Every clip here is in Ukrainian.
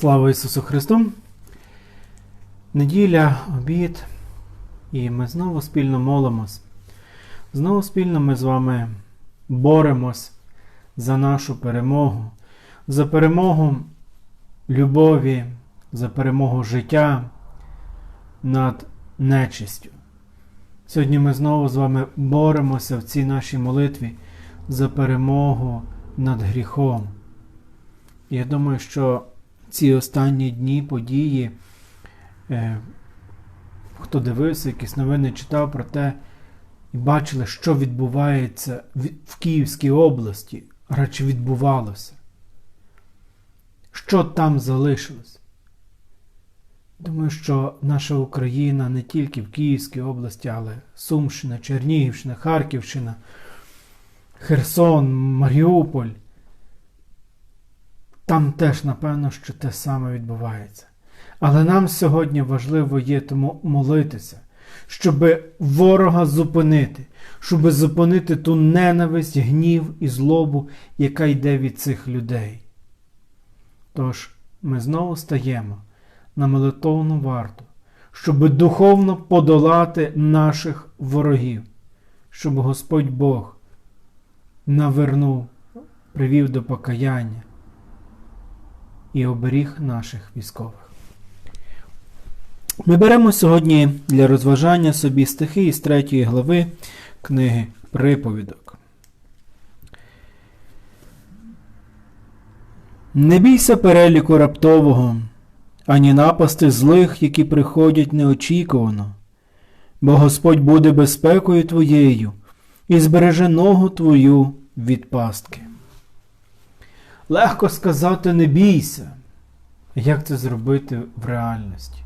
Слава Ісусу Христу! Неділя, обід, і ми знову спільно молимось. Знову спільно ми з вами боремось за нашу перемогу, за перемогу любові, за перемогу життя над нечистю. Сьогодні ми знову з вами боремося в цій нашій молитві за перемогу над гріхом. Я думаю, що ці останні дні події, е, хто дивився, якісь новини читав про те і бачили, що відбувається в Київській області, радше відбувалося. Що там залишилось? Думаю, що наша Україна не тільки в Київській області, але Сумщина, Чернігівщина, Харківщина, Херсон, Маріуполь. Там теж, напевно, що те саме відбувається. Але нам сьогодні важливо є тому молитися, щоб ворога зупинити, щоб зупинити ту ненависть, гнів і злобу, яка йде від цих людей. Тож ми знову стаємо на молитовну варту, щоб духовно подолати наших ворогів, щоб Господь Бог навернув, привів до покаяння і оберіг наших військових. Ми беремо сьогодні для розважання собі стихи із 3 глави книги Приповідок. Не бійся переліку раптового, ані напасти злих, які приходять неочікувано, бо Господь буде безпекою твоєю і збереже ногу твою від пастки. Легко сказати не бійся. Як це зробити в реальності?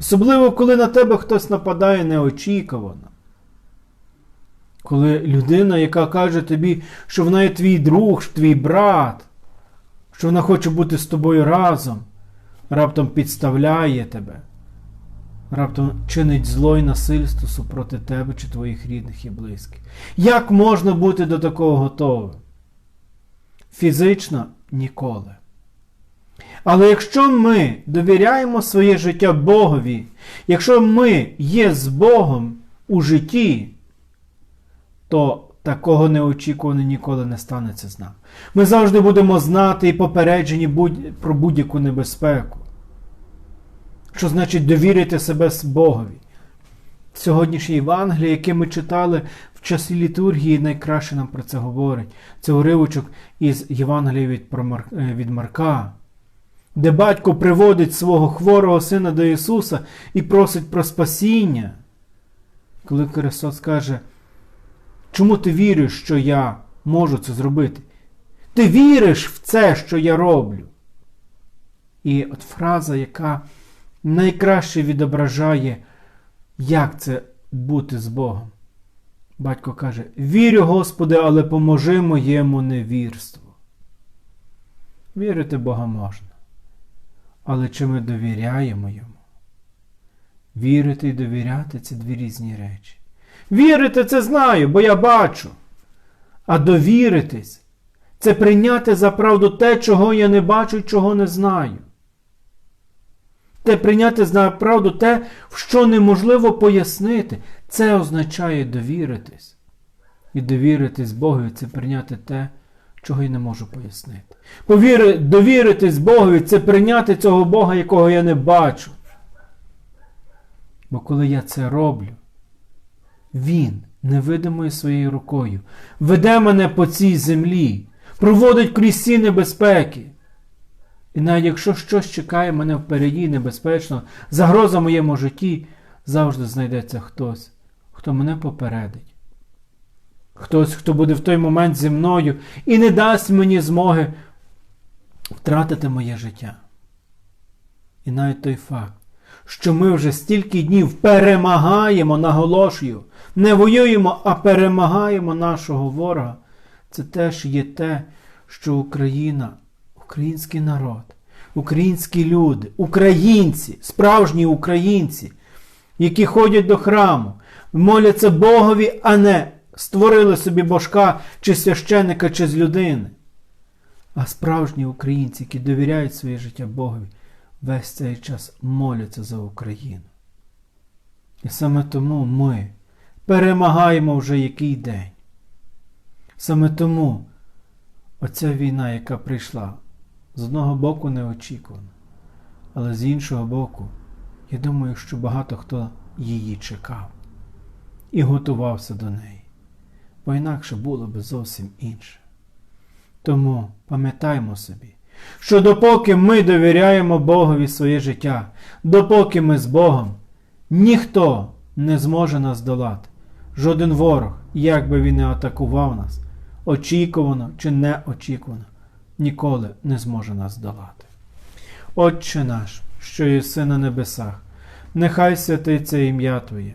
Особливо, коли на тебе хтось нападає неочікувано. Коли людина, яка каже тобі, що вона є твій друг, твій брат, що вона хоче бути з тобою разом, раптом підставляє тебе, раптом чинить зло і насильство супроти тебе чи твоїх рідних і близьких. Як можна бути до такого готовим? Фізично ніколи. Але якщо ми довіряємо своє життя Богові, якщо ми є з Богом у житті, то такого неочікувано ніколи не станеться з нами. Ми завжди будемо знати і попереджені про будь-яку небезпеку. Що значить довірити себе Богові? Сьогоднішнє Євангеліє, яке ми читали в часі літургії, найкраще нам про це говорить. Це уривочок із Євангелія від, від Марка де батько приводить свого хворого сина до Ісуса і просить про спасіння. Коли Христос каже, чому ти віриш, що я можу це зробити? Ти віриш в це, що я роблю? І от фраза, яка найкраще відображає, як це бути з Богом. Батько каже: Вірю, Господи, але поможи моєму невірству. Вірити Бога можна але чи ми довіряємо йому? Вірити і довіряти це дві різні речі. Вірити це знаю, бо я бачу. А довіритись це прийняти за правду те, чого я не бачу і чого не знаю. Те прийняти за правду те, що неможливо пояснити. Це означає довіритись. І довіритись Богові це прийняти те, чого я не можу пояснити. Повіри, довіритись Богові це прийняти цього Бога, якого я не бачу. Бо коли я це роблю, Він невидимою своєю рукою веде мене по цій землі, проводить крізь ці небезпеки. І навіть якщо щось чекає мене впереді небезпечно, загроза моєму житті, завжди знайдеться хтось, хто мене попередить. Хтось, хто буде в той момент зі мною і не дасть мені змоги втратити моє життя. І навіть той факт, що ми вже стільки днів перемагаємо, наголошую, не воюємо, а перемагаємо нашого ворога, це теж є те, що Україна, український народ, українські люди, українці, справжні українці, які ходять до храму, моляться Богові, а не створили собі божка чи священника, чи з людини. А справжні українці, які довіряють своє життя Богові, весь цей час моляться за Україну. І саме тому ми перемагаємо вже який день. Саме тому оця війна, яка прийшла, з одного боку неочікувана, але з іншого боку, я думаю, що багато хто її чекав і готувався до неї, бо інакше було би зовсім інше. Тому пам'ятаймо собі, що допоки ми довіряємо Богові своє життя, допоки ми з Богом, ніхто не зможе нас долати. Жоден ворог, як би він не атакував нас, очікувано чи неочікувано, ніколи не зможе нас долати. Отче наш, що єси на небесах, нехай святиться ім'я Твоє,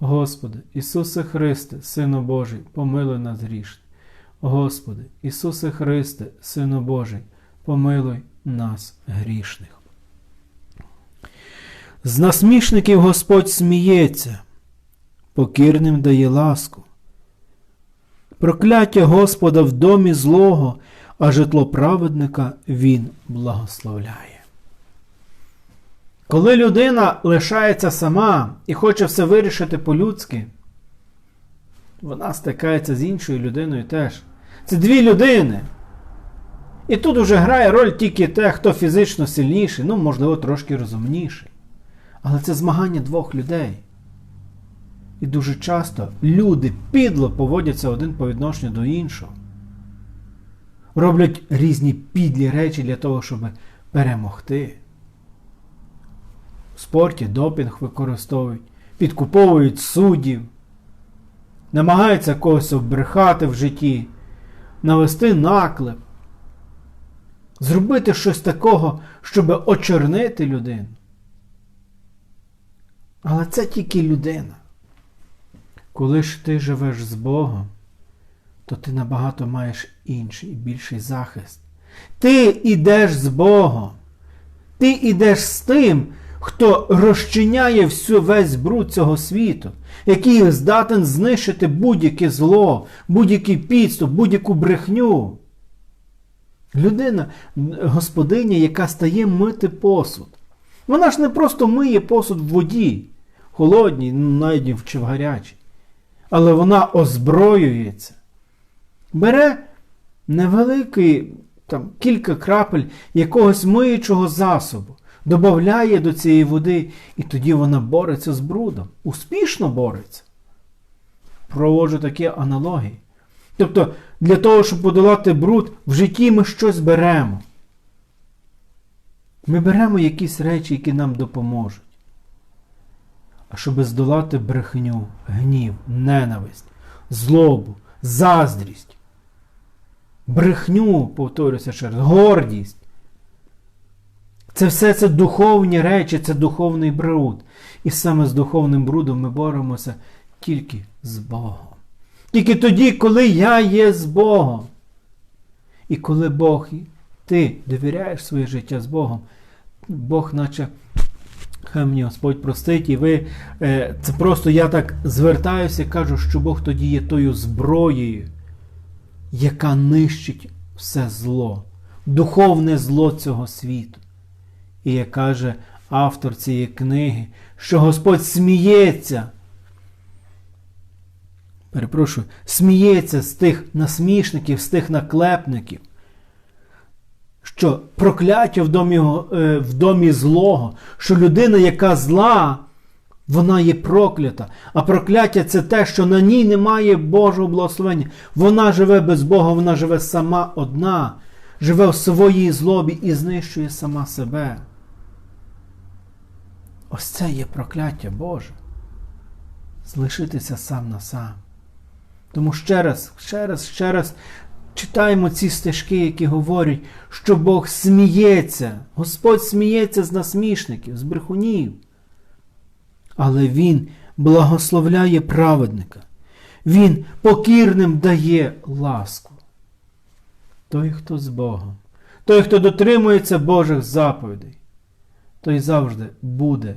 Господи, Ісусе Христе, Сину Божий, помилуй нас грішне. Господи, Ісусе Христе, Сину Божий, помилуй нас грішних. З насмішників Господь сміється, покірним дає ласку. Прокляття Господа в домі злого, а житло праведника Він благословляє. Коли людина лишається сама і хоче все вирішити по-людськи, вона стикається з іншою людиною теж. Це дві людини. І тут уже грає роль тільки те, хто фізично сильніший, ну, можливо, трошки розумніший. Але це змагання двох людей. І дуже часто люди підло поводяться один по відношенню до іншого. Роблять різні підлі речі для того, щоб перемогти. В спорті допінг використовують, підкуповують суддів, намагаються когось обрехати в житті, навести наклеп, зробити щось такого, щоб очернити людину. Але це тільки людина. Коли ж ти живеш з Богом, то ти набагато маєш інший більший захист. Ти йдеш з Богом. Ти йдеш з тим, хто розчиняє всю весь бруд цього світу, який здатен знищити будь-яке зло, будь-який підступ, будь-яку брехню. Людина, господиня, яка стає мити посуд. Вона ж не просто миє посуд в воді, холодній, навіть чи в гарячій. Але вона озброюється. Бере невеликий там, кілька крапель якогось миючого засобу, додає до цієї води, і тоді вона бореться з брудом. Успішно бореться. Проводжу такі аналогії. Тобто, для того, щоб подолати бруд, в житті ми щось беремо. Ми беремо якісь речі, які нам допоможуть. А щоб здолати брехню, гнів, ненависть, злобу, заздрість, брехню, повторюся ще раз, гордість. Це все це духовні речі, це духовний бруд. І саме з духовним брудом ми боремося тільки з Богом. Тільки тоді, коли я є з Богом. І коли Бог, ти довіряєш своє життя з Богом, Бог наче. Хай мені Господь простить, і ви е, це просто я так звертаюся і кажу, що Бог тоді є тою зброєю, яка нищить все зло, духовне зло цього світу. І як каже автор цієї книги, що Господь сміється. Перепрошую, сміється з тих насмішників, з тих наклепників що прокляття в домі, в домі злого, що людина, яка зла, Вона є проклята, а прокляття це те, що на ній немає Божого благословення. Вона живе без Бога, вона живе сама одна, живе в своїй злобі і знищує сама себе. Ось це є прокляття Боже. Залишитися сам на сам. Тому ще раз, ще раз, ще раз читаємо ці стежки, які говорять, що Бог сміється, Господь сміється з насмішників, з брехунів. Але Він благословляє праведника. Він покірним дає ласку. Той, хто з Богом, той, хто дотримується Божих заповідей, той завжди буде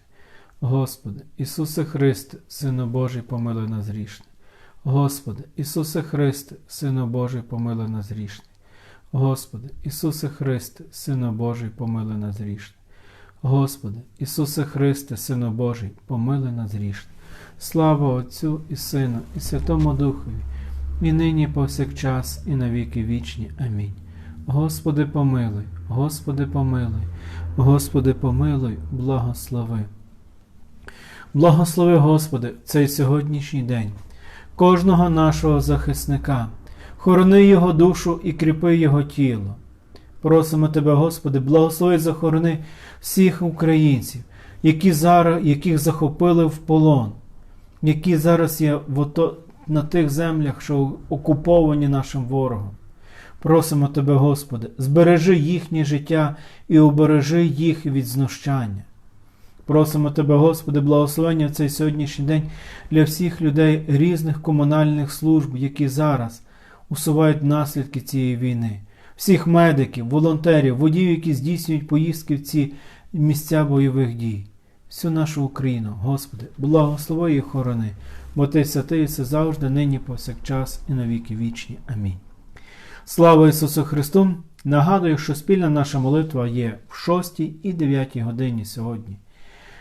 Господи, Ісусе Христе, Сину Божий, помилуй нас грішний. Господи, Ісусе Христе, Сину Божий, помилуй нас грішний. Господи, Ісусе Христе, Сину Божий, помилуй нас грішний. Господи, Ісусе Христе, Сину Божий, помилуй нас грішний. Слава Отцю і Сину, і Святому Духові, і нині, і повсякчас, і навіки вічні. Амінь. Господи, помилуй, Господи, помилуй, Господи, помилуй, благослови. Благослови, Господи, цей сьогоднішній день, кожного нашого захисника, хорони Його душу і кріпи Його тіло. Просимо Тебе, Господи, благослови захорони всіх українців, які зараз, яких захопили в полон, які зараз є в ото, на тих землях, що окуповані нашим ворогом. Просимо Тебе, Господи, збережи їхнє життя і обережи їх від знущання. Просимо Тебе, Господи, благословення в цей сьогоднішній день для всіх людей різних комунальних служб, які зараз усувають наслідки цієї війни, всіх медиків, волонтерів, водіїв, які здійснюють поїздки в ці місця бойових дій, всю нашу Україну, Господи, благослови і хорони, бо Ти святий, все завжди, нині, повсякчас і навіки вічні. Амінь. Слава Ісусу Христу! Нагадую, що спільна наша молитва є в 6 і 9 годині сьогодні.